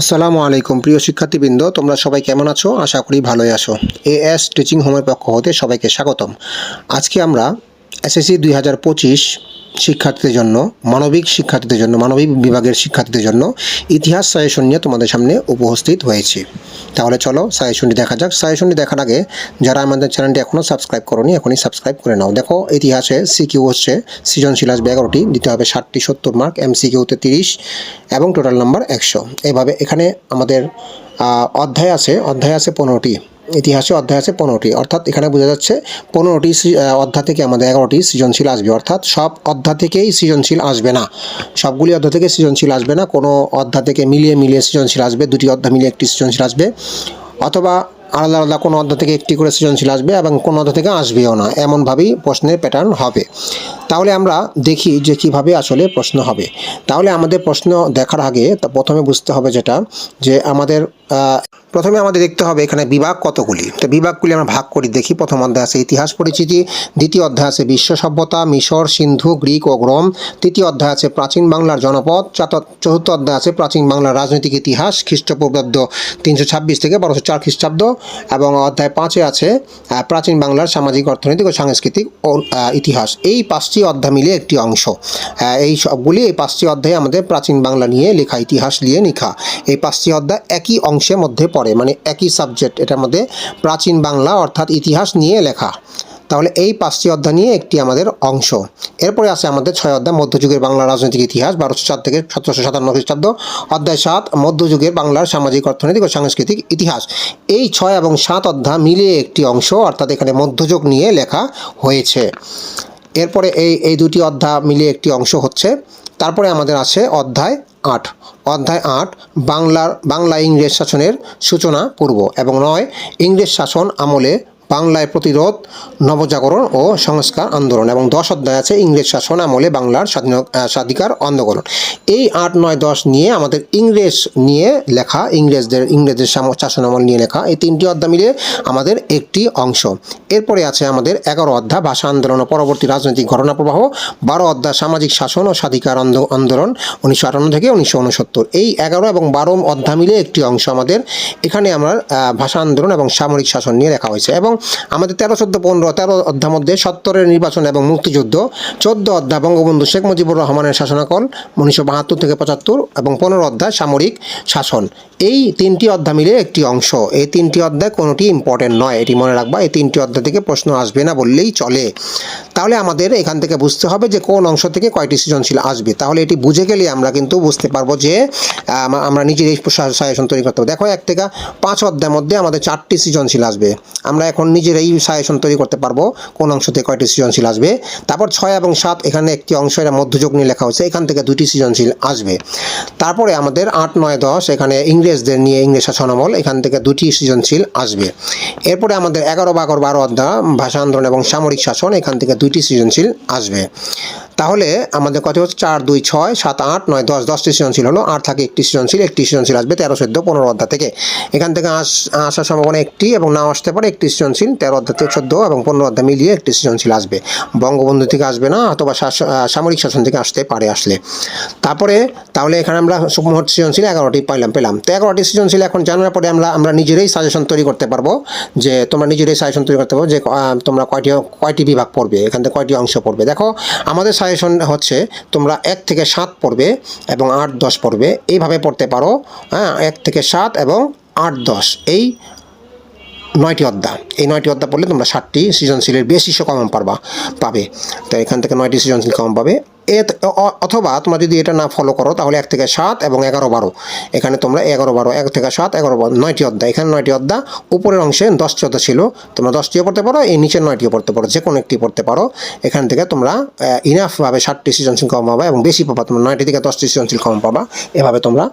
আসসালামু আলাইকুম, প্রিয় শিক্ষার্থীবৃন্দ, তোমরা সবাই কেমন আছো? আশা করি ভালোই আছো। এ এস টিচিং হোমের পক্ষ হতে সবাইকে স্বাগতম। আজকে আমরা এসএসসি দুই হাজার পঁচিশ শিক্ষার্থীদের জন্য, মানবিক শিক্ষার্থীদের জন্য, মানবিক বিভাগের শিক্ষার্থীদের জন্য ইতিহাস সাজেশন নিয়ে তোমাদের সামনে উপস্থিত হয়েছি। তাহলে চলো সাজেশনটি দেখা যাক। সাজেশনটি দেখার আগে যারা আমাদের চ্যানেলটি এখনও সাবস্ক্রাইব করোনি, এখনই সাবস্ক্রাইব করে নাও। দেখো, ইতিহাসে সিকিউ হচ্ছে সৃজনশীল আসবে এগারোটি দিতে হবে ষাটটি সত্তর মার্ক এম সিকিউতে তিরিশ এবং টোটাল নাম্বার একশো। এইভাবে এখানে আমাদের অধ্যায় আছে অধ্যায় আছে পনেরোটি। ইতিহাসে অধ্যায় আছে পনেরোটি। অর্থাৎ এখানে বোঝা যাচ্ছে পনেরোটি অধ্যায় থেকে আমাদের এগারোটি সৃজনশীল আসবে। অর্থাৎ সব অধ্যায় থেকেই সৃজনশীল আসবে না। সবগুলি অধ্যায় থেকে সৃজনশীল আসবে না। কোনো অধ্যায় থেকে মিলিয়ে মিলিয়ে সৃজনশীল আসবে। দুটি অধ্যায় মিলিয়ে একটি সৃজনশীল আসবে। অথবা আলাদা আলাদা কোনো অধ্যায় থেকে একটি করে সৃজনশীল আসবে এবং কোনো অধ্যায় থেকে আসবেও না। এমনভাবেই প্রশ্নের প্যাটার্ন হবে। তাহলে আমরা দেখি যে কীভাবে আসলে প্রশ্ন হবে। তাহলে আমাদের প্রশ্ন দেখার আগে তা প্রথমে বুঝতে হবে যেটা, যে আমাদের প্রথমে আমাদের দেখতে হবে এখানে বিভাগ কতগুলি। তো বিভাগগুলি আমরা ভাগ করি দেখি। প্রথম অধ্যায় আছে ইতিহাস পরিচিতি, দ্বিতীয় অধ্যায় আছে বিশ্ব সভ্যতা, মিশর, সিন্ধু, গ্রিক ও গ্রোম তৃতীয় অধ্যায় আছে প্রাচীন বাংলার জনপদ চাত- চতুর্থ অধ্যায় আছে প্রাচীন বাংলার রাজনৈতিক ইতিহাস, খ্রিস্টপূর্বাব্দ তিনশো ছাব্বিশ থেকে বারোশো চার খ্রিস্টাব্দ এবং অধ্যায় পাঁচে আছে প্রাচীন বাংলার সামাজিক, অর্থনৈতিক ও সাংস্কৃতিক ইতিহাস। এই পাঁচটি অধ্যায় মিলে একটি অংশ। এই সবগুলি এই পাঁচটি অধ্যায়ে আমাদের প্রাচীন বাংলা নিয়ে লেখা, ইতিহাস নিয়ে লেখা। এই পাঁচটি অধ্যায় একই অংশের মধ্যে পড়ে। মানে একই সাবজেক্ট এটার মধ্যে প্রাচীন বাংলা অর্থাৎ ইতিহাস নিয়ে লেখা। তাহলে এই পাঁচটি অধ্যায় নিয়ে একটি আমাদের অংশ। এরপরে আছে আমাদের ছয় অধ্যায়, মধ্যযুগের বাংলা রাজনৈতিক ইতিহাস, বারোশো চার থেকে সতেরোশো সাতান্ন খ্রিস্টাব্দ, অধ্যায় সাত, মধ্যযুগের বাংলার সামাজিক, অর্থনৈতিক ও সাংস্কৃতিক ইতিহাস। এই ছয় এবং সাত অধ্যায় মিলিয়ে একটি অংশ, অর্থাৎ এখানে মধ্যযুগ নিয়ে লেখা হয়েছে। এরপরে এই এই দুটি অধ্যায় মিলিয়ে একটি অংশ হচ্ছে। তারপরে আমাদের আছে অধ্যায় আট। অধ্যায় আট বাংলার বাংলা ইংরেজ শাসনের সূচনা পূর্ব এবং নয় ইংরেজ শাসন আমলে বাংলায় প্রতিরোধ, নবজাগরণ ও সংস্কার আন্দোলন এবং দশ অধ্যায় আছে ইংরেজ শাসন আমলে বাংলার স্বাধীন স্বাধিকার আন্দোলন। এই আট, নয়, দশ নিয়ে আমাদের ইংরেজ নিয়ে লেখা, ইংরেজদের ইংরেজদের শাসন আমল নিয়ে লেখা এই তিনটি অধ্যায় মিলে আমাদের একটি অংশ। এরপরে আছে আমাদের এগারো অধ্যায়, ভাষা আন্দোলন ও পরবর্তী রাজনৈতিক ঘটনা প্রবাহ, বারো অধ্যায়, সামাজিক শাসন ও স্বাধিকার আন্দো- আন্দোলন উনিশশো আটান্ন থেকে উনিশশো উনসত্তর। এই এগারো এবং বারো অধ্যায় মিলে একটি অংশ আমাদের। এখানে আমরা ভাষা আন্দোলন এবং সামরিক শাসন নিয়ে লেখা হয়েছে এবং আমাদের তেরো, চোদ্দ, পনেরো, তেরো অধ্যায় মধ্যে সত্তরের নির্বাচন এবং মুক্তিযুদ্ধ, চোদ্দ অধ্যায় বঙ্গবন্ধু শেখ মুজিবুর রহমানের শাসনাকল, উনিশশো বাহাত্তর থেকে পঁচাত্তর এবং পনেরো অধ্যায় সামরিক শাসন। এই তিনটি অধ্যায় মিলে একটি অংশ। এই তিনটি অধ্যায় কোনোটি ইম্পর্টেন্ট নয়। এটি মনে রাখবা, এই তিনটি অধ্যায় থেকে প্রশ্ন আসবে না বললেই চলে। তাহলে আমাদের এখান থেকে বুঝতে হবে যে কোন অংশ থেকে কয়টি সৃজনশীল আসবে। তাহলে এটি বুঝে গেলে আমরা কিন্তু বুঝতে পারব যে আমরা নিজের এই সাজেশন তৈরি করতে পারব দেখো, এক থেকে পাঁচ অধ্যায়ের মধ্যে আমাদের চারটি সৃজনশীল আসবে। আমরা এখন নিজেরাই সাজেশন তৈরি করতে পারব কোন অংশ থেকে কয়টি সৃজনশীল আসবে। তারপর ছয় এবং সাত এখানে একটি অংশ, এটা মধ্যযোগ নিয়ে লেখা হচ্ছে এখান থেকে দুটি সৃজনশীল আসবে। তারপরে আমাদের আট, নয়, দশ, এখানে ইংরেজদের নিয়ে ইংরেজ শাসনামল, এখান থেকে দুটি সৃজনশীল আসবে। এরপরে আমাদের এগারো বাগর বারো অধ্যায় ভাষা আন্দোলন এবং সামরিক শাসন, এখান থেকে দুইটি সৃজনশীল আসবে। তাহলে আমাদের কত হচ্ছে? চার, দুই, ছয়, সাত, আট, নয়, দশ, দশটি সৃজনশীল হলো, আর থাকে একটি সৃজনশীল একটি সৃজনশীল আসবে তেরো, চোদ্দ, পনেরো অধ্যায় থেকে। এখান থেকে আস, আসার সম্ভাবনা একটি এবং না আসতে পারে একটি সৃজনশীল তেরো অধ্যায় থেকে চোদ্দ এবং পনেরো অধ্যায় মিলিয়ে একটি সৃজনশীল আসবে। বঙ্গবন্ধু থেকে আসবে না, অথবা সামরিক শাসন থেকে আসতে পারে আসলে। তারপরে, তাহলে এখানে আমরা মোট সৃজনশীল এগারোটি পাইলাম, পেলাম। তো এগারোটি সৃজনশীল এখন জানার পরে আমরা আমরা নিজেরাই সাজেশন তৈরি করতে পারব যে, তোমরা নিজেরাই সাজেশন তৈরি করতে পারব যে তোমরা কয়টি কয়টি বিভাগ পড়বে, এখান থেকে কয়টি অংশ পড়বে। দেখো, আমাদের সাজেশন হচ্ছে তোমরা এক থেকে সাত পড়বে এবং আট দশ পড়বে। এইভাবে পড়তে পারো হ্যাঁ এক থেকে সাত এবং আট দশ। এই নয়টি অধ্যা এই নয়টি অধ্যা পড়লে তোমরা ষাটটি সৃজনশীলের বেশি কমন পারবা, পাবে। তো এখান থেকে নয়টি সৃজনশীল কমন পাবে। এ অথবা তোমরা যদি এটা না ফলো করো, তাহলে এক থেকে সাত এবং এগারো বারো। এখানে তোমরা এগারো বারো, এক থেকে সাত, এগারো বারো, নয়টি অধ্যায়। এখানে নয়টি অধ্যায়, উপরের অংশে দশটি অধ্যায় ছিল। তোমরা দশটিও পড়তে পারো এই নিচের নয়টিও পড়তে পারো, যে কোনো একটি পড়তে পারো। এখান থেকে তোমরা ইনাফভাবে ষাটটি সৃজনশীল কম পাবা এবং বেশি পাবা, তোমরা নয়টি থেকে দশটি সৃজনশীল কম পাবা। এভাবে তোমরা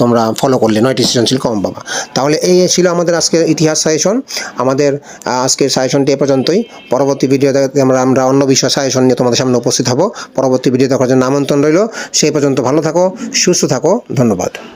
তোমরা ফলো করলে নয়টি সৃজনশীল কম পাবা। তাহলে এই ছিল আমাদের আজকের ইতিহাস সাজেশন আমাদের আজকের সাজেশনটি এ পর্যন্তই। পরবর্তী ভিডিওতে আমরা আমরা অন্য বিষয় সাজেশন নিয়ে তোমাদের সামনে উপস্থিত হব। পরবর্তী ভিডিও দেখার জন্য আমন্ত্রণ রইল। সেই পর্যন্ত ভালো থাকো সুস্থ থাকো ধন্যবাদ।